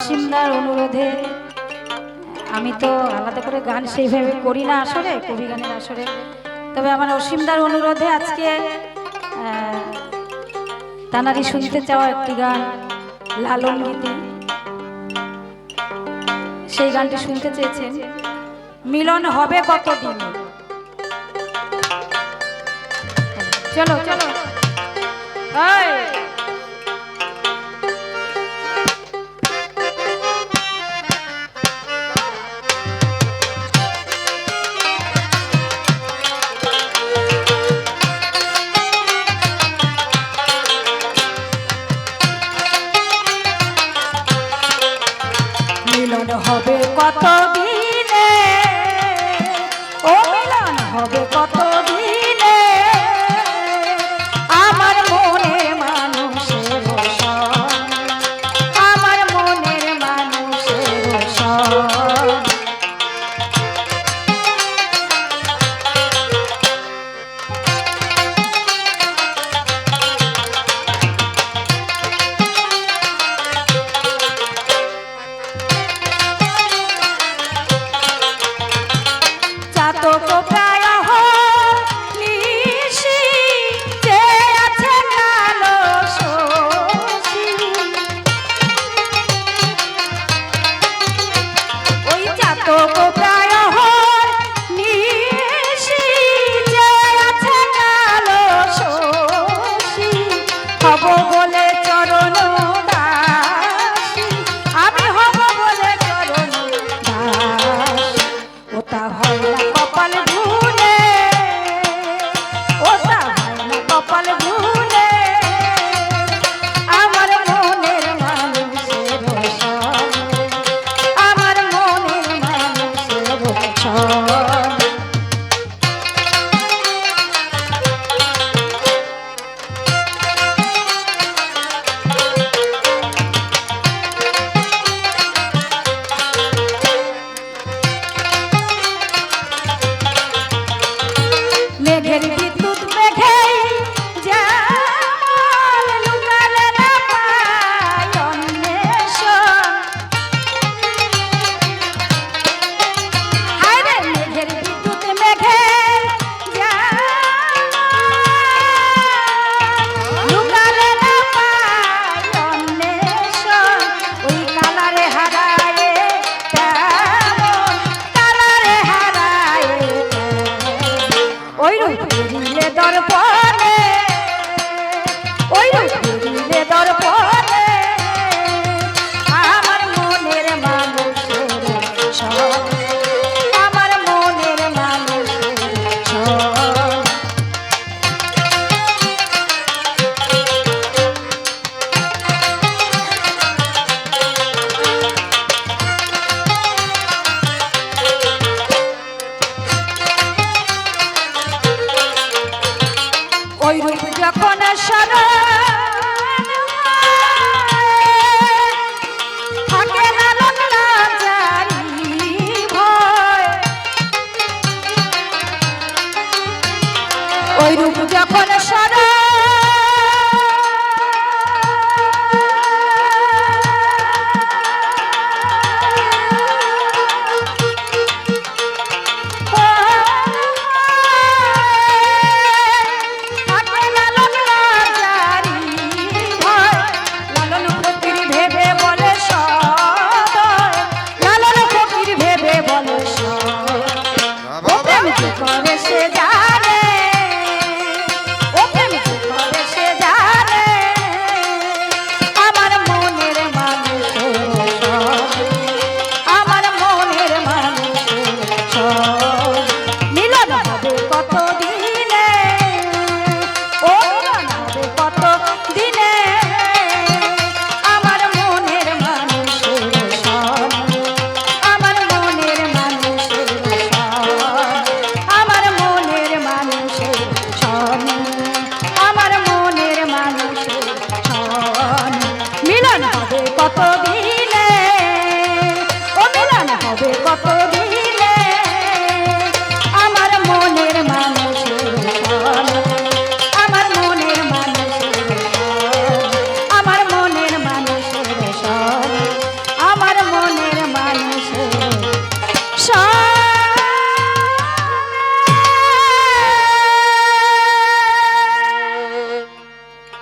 অসীমদার অনুরোধে আমি তো আলাদা করে গান সেইভাবে করি না আসরে কবি গানের আসরে। তবে আমার অসীমদার অনুরোধে আজকে তানারি শুনতে চাওয়া একটি গান, লালন গীতি। সেই গানটি শুনতে চেয়েছেন। মিলন হবে কতদিন? চলো চলো। এই! ওই যখন সারা